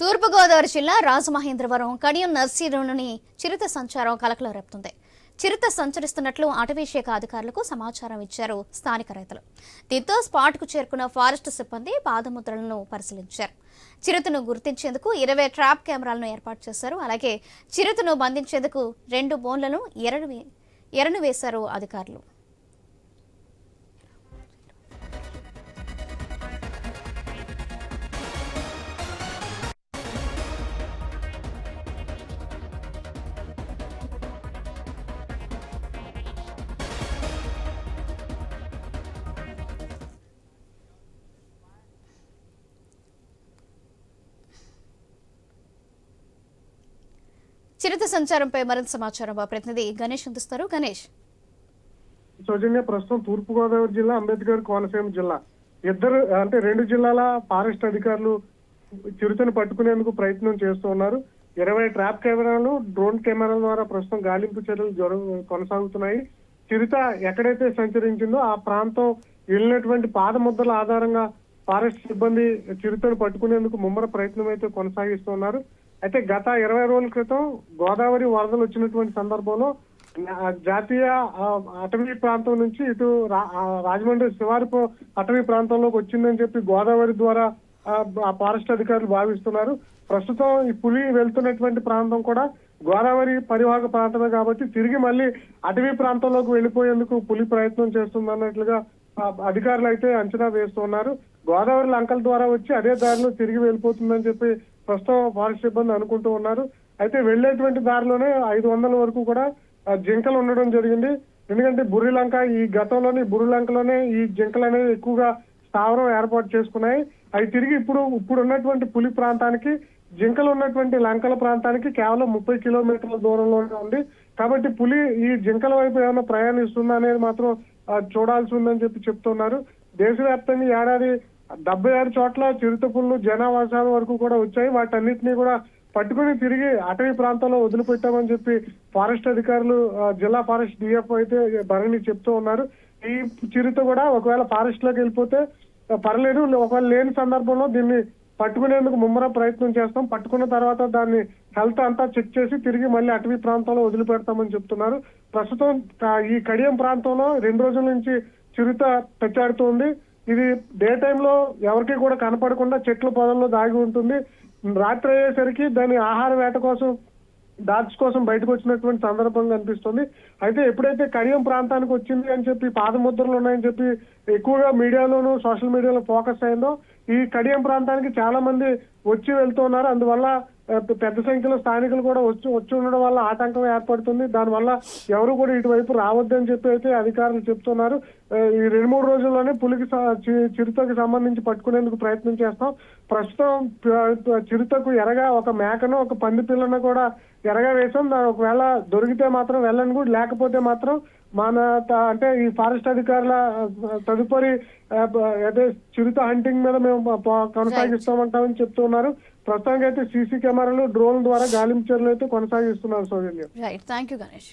తూర్పుగోదావరి జిల్లా రాజమహేంద్రవరం కడియం నర్సీలోని చిరుత సంచారం కలకలం రేపుతుంది. చిరుత సంచరిస్తున్నట్లు అటవీ శాఖ అధికారులకు సమాచారం ఇచ్చారు స్థానిక రైతులు. దీంతో స్పాట్కు చేరుకున్న ఫారెస్ట్ సిబ్బంది పాదముద్రలను పరిశీలించారు. చిరుతను గుర్తించేందుకు ఇరవై ట్రాప్ కెమెరాలను ఏర్పాటు చేశారు. అలాగే చిరుతను బంధించేందుకు రెండు బోన్లను ఎరను ఎరను వేశారు అధికారులు. చిరుత సంచారంపై మరింత సమాచారం మా ప్రతినిధి గణేష్ అందిస్తారు. గణేష్. సౌజన్య ప్రస్తుతం తూర్పు గోదావరి జిల్లా అంబేద్కర్ కోనసీమ జిల్లా. ఇద్దరు అంటే రెండు జిల్లాల ఫారెస్ట్ అధికారులు చిరుతను పట్టుకునేందుకు ప్రయత్నం చేస్తూ ఉన్నారు. ఇరవై ట్రాప్ కెమెరాలు డ్రోన్ కెమెరాల ద్వారా ప్రస్తుతం గాలింపు చర్యలు కొనసాగుతున్నాయి. చిరుత ఎక్కడైతే సంచరించిందో ఆ ప్రాంతం వెళ్ళినటువంటి పాదముద్రల ఆధారంగా ఫారెస్ట్ సిబ్బంది చిరుతను పట్టుకునేందుకు ముమ్మర ప్రయత్నం అయితే కొనసాగిస్తున్నారు. అయితే గత ఇరవై రోజుల క్రితం గోదావరి వరదలు వచ్చినటువంటి సందర్భంలో జాతీయ అటవీ ప్రాంతం నుంచి ఇటు రా- రాజమండ్రి శివారిపు అటవీ ప్రాంతంలోకి వచ్చిందని చెప్పి గోదావరి ద్వారా ఆ, ఫారెస్ట్ అధికారులు భావిస్తున్నారు. ప్రస్తుతం ఈ పులి వెళ్తున్నటువంటి ప్రాంతం కూడా గోదావరి పరివాహక ప్రాంతమే కాబట్టి తిరిగి మళ్ళీ అటవీ ప్రాంతంలోకి వెళ్ళిపోయేందుకు పులి ప్రయత్నం చేస్తుందన్నట్లుగా అధికారులు అయితే అంచనా వేస్తున్నారు. గోదావరి లంకల ద్వారా వచ్చి అదే దారిలో తిరిగి వెళ్ళిపోతుందని చెప్పి ప్రస్తుతం ఫారెస్ట్ సిబ్బంది అనుకుంటూ ఉన్నారు. అయితే వెళ్ళేటువంటి దారిలోనే ఐదు వందల వరకు కూడా జింకలు ఉండడం జరిగింది. ఎందుకంటే బుర్రిలంక ఈ గతంలోని బుర్రిలంకలోనే ఈ జింకలు అనేవి ఎక్కువగా స్థావరం ఏర్పాటు చేసుకున్నాయి. అవి తిరిగి ఇప్పుడు ఇప్పుడు ఉన్నటువంటి పులి ప్రాంతానికి జింకలు ఉన్నటువంటి లంకల ప్రాంతానికి కేవలం ముప్పై కిలోమీటర్ల దూరంలోనే ఉంది. కాబట్టి పులి ఈ జింకల వైపు ఏమైనా ప్రయాణిస్తుందా అనేది మాత్రం చూడాల్సి ఉందని చెప్పి చెప్తున్నారు. దేశవ్యాప్తంగా ఏడాది డెబ్బై ఆరు చోట్ల చిరుత పుళ్ళు జనావాసాల వరకు కూడా వచ్చాయి. వాటన్నిటిని కూడా పట్టుకుని తిరిగి అటవీ ప్రాంతంలో వదిలిపెట్టామని చెప్పి ఫారెస్ట్ అధికారులు జిల్లా ఫారెస్ట్ డిఎఫ్ అయితే భరణి చెప్తూ ఉన్నారు. ఈ చిరుత కూడా ఒకవేళ ఫారెస్ట్లోకి వెళ్ళిపోతే పర్లేదు. ఒకవేళ లేని సందర్భంలో దీన్ని పట్టుకునేందుకు ముమ్మర ప్రయత్నం చేస్తాం. పట్టుకున్న తర్వాత దాన్ని హెల్త్ అంతా చెక్ చేసి తిరిగి మళ్ళీ అటవీ ప్రాంతంలో వదిలిపెడతామని చెప్తున్నారు. ప్రస్తుతం ఈ కడియం ప్రాంతంలో రెండు రోజుల నుంచి చిరుత పెచ్చాడుతోంది ఇది డే టైంలో ఎవరికి కూడా కనపడకుండా చెట్ల పొదల్లో దాగి ఉంటుంది. రాత్రి అయ్యేసరికి దాని ఆహార వేట కోసం డాగ్స్ కోసం బయటకు వచ్చినటువంటి సందర్భం కనిపిస్తుంది అయితే ఎప్పుడైతే కడియం ప్రాంతానికి వచ్చింది అని చెప్పి పాదముద్రలు ఉన్నాయని చెప్పి ఎక్కువగా మీడియాలోను సోషల్ మీడియాలో ఫోకస్ అయిందో ఈ కడియం ప్రాంతానికి చాలా మంది వచ్చి వెళ్తున్నారు అందువల్ల పెద్ద సంఖ్యలో స్థానికులు కూడా వచ్చి వచ్చి ఉండడం వల్ల ఆటంకం ఏర్పడుతుంది. దానివల్ల ఎవరు కూడా ఇటువైపు రావద్దని చెప్పి అయితే అధికారులు చెప్తున్నారు. ఈ రెండు మూడు రోజుల్లోనే పులికి చిరుతకి సంబంధించి పట్టుకునేందుకు ప్రయత్నం చేస్తాం. ప్రస్తుతం చిరుతకు ఎరగా ఒక మేకను ఒక పంది పిల్లను కూడా ఎరగా వేసాం. దా- ఒకవేళ దొరికితే మాత్రం వెళ్ళని కూడా లేకపోతే మాత్రం మన అంటే ఈ ఫారెస్ట్ అధికారుల తదుపరి అదే చిరుత హంటింగ్ మీద మేము కొనసాగిస్తామంటామని చెప్తున్నారు. ప్రస్తుతానికి అయితే సీసీ కెమెరాలు డ్రోన్ ద్వారా గాలింపు చర్యలు అయితే కొనసాగిస్తున్నారు Soujanya. Right thank you Ganesh